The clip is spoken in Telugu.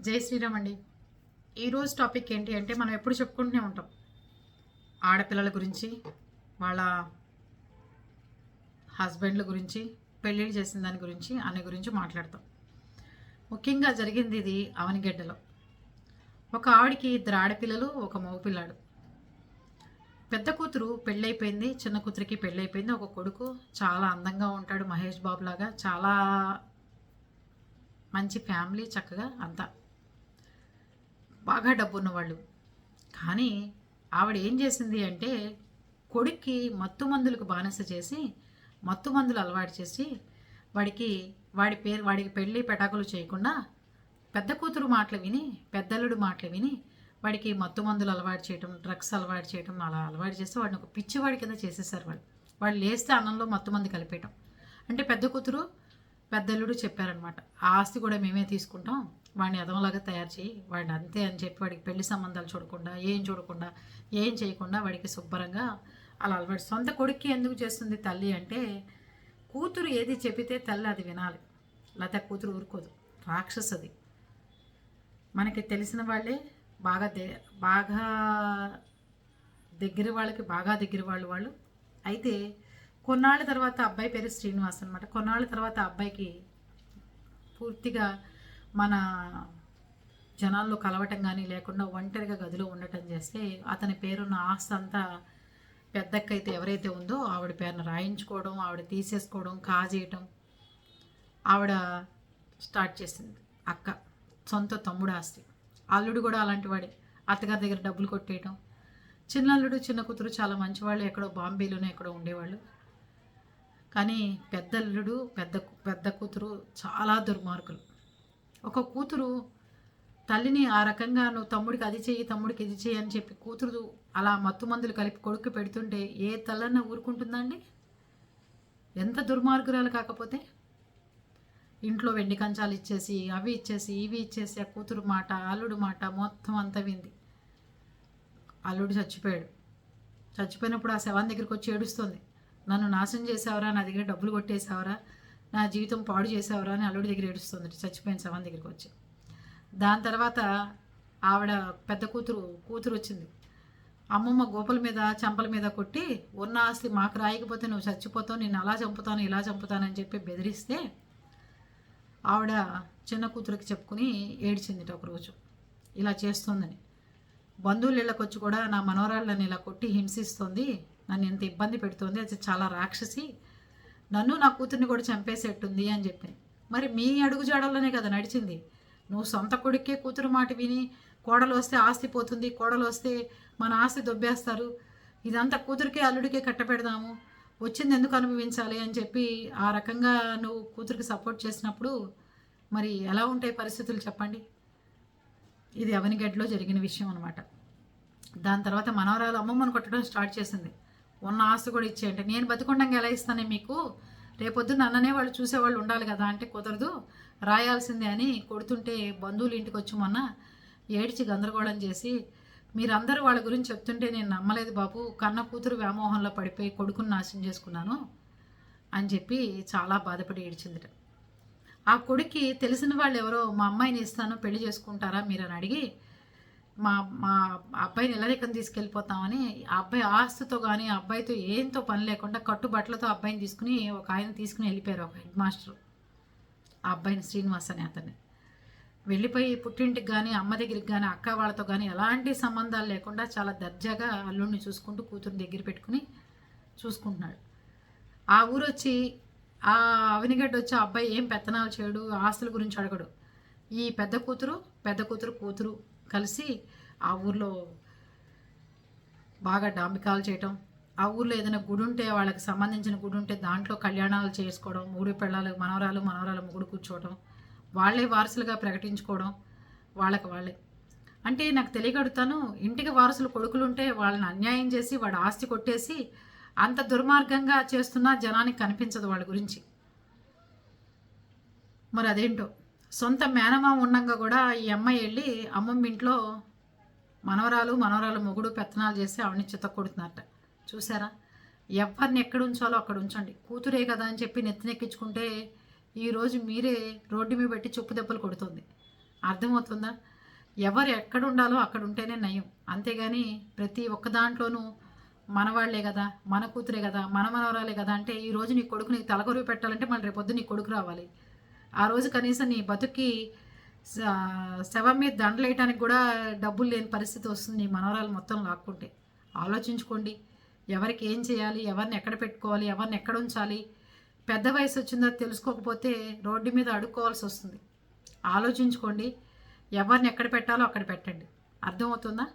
జై శ్రీరామ్ అండి. ఈరోజు టాపిక్ ఏంటి అంటే మనం ఎప్పుడు చెప్పుకుంటూనే ఉంటాం. ఆడపిల్లల గురించి వాళ్ళ హస్బెండ్ల గురించి పెళ్ళిళ్ళు చేసిన దాని గురించి అనే గురించి మాట్లాడతాం. ముఖ్యంగా జరిగింది ఇది అవనిగడ్డలో. ఒక ఆవిడికి ఇద్దరు ఆడపిల్లలు ఒక మగపిల్లాడు. పెద్ద కూతురు పెళ్ళైపోయింది చిన్న కూతురికి పెళ్ళైపోయింది ఒక కొడుకు చాలా అందంగా ఉంటాడు మహేష్ బాబు లాగా చాలా మంచి ఫ్యామిలీ చక్కగా అంతా. బాగా డబ్బు ఉన్నవాళ్ళు కానీ ఆవిడ ఏం చేసింది అంటే కొడుక్కి మత్తు మందులకు బానిస చేసి మత్తు మందులు అలవాటు చేసి వాడికి వాడి పేరు వాడికి పెళ్ళి పెటాకులు చేయకుండా పెద్ద కూతురు మాటలు విని పెద్దలుడు మాటలు విని వాడికి మత్తు మందులు అలవాటు చేయటం డ్రగ్స్ అలవాటు చేయటం అలా అలవాటు చేస్తే వాడిని ఒక పిచ్చివాడి కింద చేసేసారు వాళ్ళు వాళ్ళు లేస్తే అన్నంలో మత్తు మంది కలిపేయటం. అంటే పెద్ద కూతురు పెద్దల్లుడు చెప్పారనమాట ఆ ఆస్తి కూడా మేమే తీసుకుంటాం వాడిని అదంలాగా తయారు చేయి వాడిని అంతే అని చెప్పి వాడికి పెళ్ళి సంబంధాలు చూడకుండా ఏం చూడకుండా ఏం చేయకుండా వాడికి శుభ్రంగా అలా అలవాటు. సొంత కొడుక్కి ఎందుకు చేస్తుంది తల్లి అంటే కూతురు ఏది చెబితే తల్లి అది వినాలి లేకపోతే కూతురు ఊరుకోదు రాక్షసది. మనకి తెలిసిన వాళ్ళే బాగా దే బాగా దగ్గర వాళ్ళకి బాగా దగ్గర వాళ్ళు వాళ్ళు. అయితే కొన్నాళ్ళ తర్వాత అబ్బాయి పేరు శ్రీనివాస్ అనమాట కొన్నాళ్ళ తర్వాత అబ్బాయికి పూర్తిగా మన జనాల్లో కలవటం కానీ లేకుండా ఒంటరిగా గదిలో ఉండటం చేస్తే అతని పేరున్న ఆస్తి అంతా పెద్దక్కైతే ఎవరైతే ఉందో ఆవిడ పేరును రాయించుకోవడం ఆవిడ తీసేసుకోవడం కాజేయటం ఆవిడ స్టార్ట్ చేసింది. అక్క సొంత తమ్ముడు ఆస్తి. అల్లుడు కూడా అలాంటి వాడే. అత్తగారి దగ్గర డబ్బులు కొట్టేయటం. చిన్న అల్లుడు చిన్న కూతురు చాలా మంచివాళ్ళు ఎక్కడో బాంబేలోనే ఎక్కడో ఉండేవాళ్ళు. కానీ పెద్ద అల్లుడు పెద్ద పెద్ద కూతురు చాలా దుర్మార్గులు. ఒక కూతురు తల్లిని ఆ రకంగా నువ్వు తమ్ముడికి అది చెయ్యి తమ్ముడికి ఇది చెయ్యి అని చెప్పి కూతురు అలా మత్తు మందులు కలిపి కొడుకు పెడుతుంటే ఏ తల్లన్న ఊరుకుంటుందండి? ఎంత దుర్మార్గురాలు కాకపోతే? ఇంట్లో వెండి కంచాలు ఇచ్చేసి అవి ఇచ్చేసి ఇవి ఇచ్చేసి ఆ కూతురు మాట అల్లుడు మాట మొత్తం అంతా వింది. అల్లుడు చచ్చిపోయాడు. చచ్చిపోయినప్పుడు ఆ శవాన్ దగ్గరికి వచ్చి ఏడుస్తుంది. నన్ను నాశనం చేసావరా? నా దగ్గర డబ్బులు కొట్టేసావరా? నా జీవితం పాడు చేసావరా? అని అల్లుడి దగ్గర ఏడుస్తుంది చచ్చిపోయిన శవం దగ్గరికి వచ్చి. దాని తర్వాత ఆవిడ పెద్ద కూతురు కూతురు వచ్చింది. అమ్మమ్మ గోపల మీద చంపల మీద కొట్టి ఉన్న ఆస్తి మాకు రాయకపోతే నువ్వు చచ్చిపోతావు నేను అలా చంపుతాను ఇలా చంపుతానని చెప్పి బెదిరిస్తే ఆవిడ చిన్న కూతురికి చెప్పుకుని ఏడ్చింది ఒకరోజు. ఇలా చేస్తుందని. బంధువులు ఇళ్ళకొచ్చి కూడా నా మనోరాళ్ళని ఇలా కొట్టి హింసిస్తుంది. నన్ను ఎంత ఇబ్బంది పెడుతుంది అది చాలా రాక్షసి. నన్ను నా కూతుర్ని కూడా చంపేసేట్టుంది అని చెప్పింది మరి మీ అడుగు జాడల్లోనే కదా నడిచింది. నువ్వు సొంత కొడుకే కూతురు మాట విని కోడలు వస్తే ఆస్తి పోతుంది కోడలు వస్తే మన ఆస్తి దొబ్బేస్తారు. ఇదంతా కూతురికే అల్లుడికే కట్టపెడదాము వచ్చింది ఎందుకు అనుభవించాలి అని చెప్పి ఆ రకంగా నువ్వు కూతురికి సపోర్ట్ చేసినప్పుడు మరి ఎలా ఉంటాయి పరిస్థితులు చెప్పండి? ఇది అవనిగడ్డలో జరిగిన విషయం అనమాట దాని తర్వాత మనవరాలు అమ్మమ్మను కొట్టడం స్టార్ట్ చేసింది. ఉన్న ఆస్తి కూడా ఇచ్చేయంటే నేను బతికొండంగా ఎలా ఇస్తానే మీకు? రేపొద్దు నన్ననే వాళ్ళు చూసేవాళ్ళు ఉండాలి కదా అంటే కుదరదు. రాయాల్సిందే అని కొడుతుంటే బంధువులు ఇంటికి వచ్చి మొన్న ఏడ్చి గందరగోళం చేసి మీరందరూ వాళ్ళ గురించి చెప్తుంటే నేను నమ్మలేదు బాబు. కన్న కూతురు వ్యామోహంలో పడిపోయి కొడుకుని నాశనం చేసుకున్నాను అని చెప్పి చాలా బాధపడి ఏడ్చిందిట. ఆ కొడుక్కి తెలిసిన వాళ్ళు ఎవరో మా అమ్మాయిని ఇస్తాను పెళ్ళి చేసుకుంటారా? మీరు అని అడిగి మా మా అబ్బాయిని ఎల్లరికం తీసుకెళ్ళిపోతామని ఆ అబ్బాయి ఆస్తితో కానీ ఆ అబ్బాయితో ఏంతో పని లేకుండా కట్టుబట్టలతో అబ్బాయిని తీసుకుని ఒక ఆయన తీసుకుని వెళ్ళిపోయారు ఒక హెడ్ మాస్టర్. ఆ అబ్బాయిని శ్రీనివాస్ అని అతన్ని. వెళ్ళిపోయి పుట్టింటికి కానీ అమ్మ దగ్గరికి కానీ అక్క వాళ్ళతో కానీ ఎలాంటి సంబంధాలు లేకుండా చాలా దర్జాగా అల్లుడిని చూసుకుంటూ కూతురుని దగ్గర పెట్టుకుని చూసుకుంటున్నాడు. ఆ ఊరు వచ్చి ఆ అవినిగడ్డ వచ్చి ఆ అబ్బాయి ఏం పెత్తనాలు చేయడు ఆస్తుల గురించి అడగడు. ఈ పెద్ద కూతురు పెద్ద కూతురు కూతురు కలిసి ఆ ఊర్లో బాగా డాంబికాలు చేయటం ఆ ఊర్లో ఏదైనా గుడి ఉంటే వాళ్ళకి సంబంధించిన గుడి ఉంటే దాంట్లో కళ్యాణాలు చేసుకోవడం మూడు పిల్లలు మనవరాలు మనవరాలు ముగ్గురు కూర్చోవడం వాళ్ళే వారసులుగా ప్రకటించుకోవడం వాళ్ళకి వాళ్ళే. అంటే నాకు తెలియగడుతాను ఇంటికి వారసులు కొడుకులు ఉంటే వాళ్ళని అన్యాయం చేసి వాడు ఆస్తి కొట్టేసి అంత దుర్మార్గంగా చేస్తున్నా జనానికి కనిపించదు వాళ్ళ గురించి. మరి అదేంటో? సొంత మేనమా ఉండంగా కూడా ఈ అమ్మాయి వెళ్ళి అమ్మమ్మ ఇంట్లో మనవరాలు మనవరాలు మొగుడు పెత్తనాలు చేసి ఆవిడని చిత్త కొడుతున్నట్ట చూసారా ఎవరిని ఎక్కడ ఉంచాలో అక్కడ ఉంచండి. కూతురే కదా అని చెప్పి నెత్తినెక్కించుకుంటే ఈరోజు మీరే రోడ్డు మీద పెట్టి చెప్పు దెబ్బలు కొడుతుంది. అర్థమవుతుందా? ఎవరు ఎక్కడ ఉండాలో అక్కడ ఉంటేనే నయం. అంతేగాని ప్రతి ఒక్క దాంట్లోనూ మనవాళ్ళే కదా మన కూతురే కదా మన మనవరాలే కదా అంటే ఈ రోజు నీ కొడుకు నీకు తలకొరువు పెట్టాలంటే మళ్ళీ రేపొద్దు నీ కొడుకు రావాలి. ఆ రోజు కనీసం నీ బతుక్కి శవం మీద దండలేయటానికి కూడా డబ్బులు లేని పరిస్థితి వస్తుంది నీ మనవరాలు మొత్తం లాక్కుంటే. ఆలోచించుకోండి. ఎవరికి ఏం చేయాలి? ఎవరిని ఎక్కడ పెట్టుకోవాలి? ఎవరిని ఎక్కడ ఉంచాలి? పెద్ద వయసు వచ్చిందో తెలుసుకోకపోతే రోడ్డు మీద అడుక్కోవాల్సి వస్తుంది. ఆలోచించుకోండి. ఎవరిని ఎక్కడ పెట్టాలో అక్కడ పెట్టండి. అర్థమవుతుందా?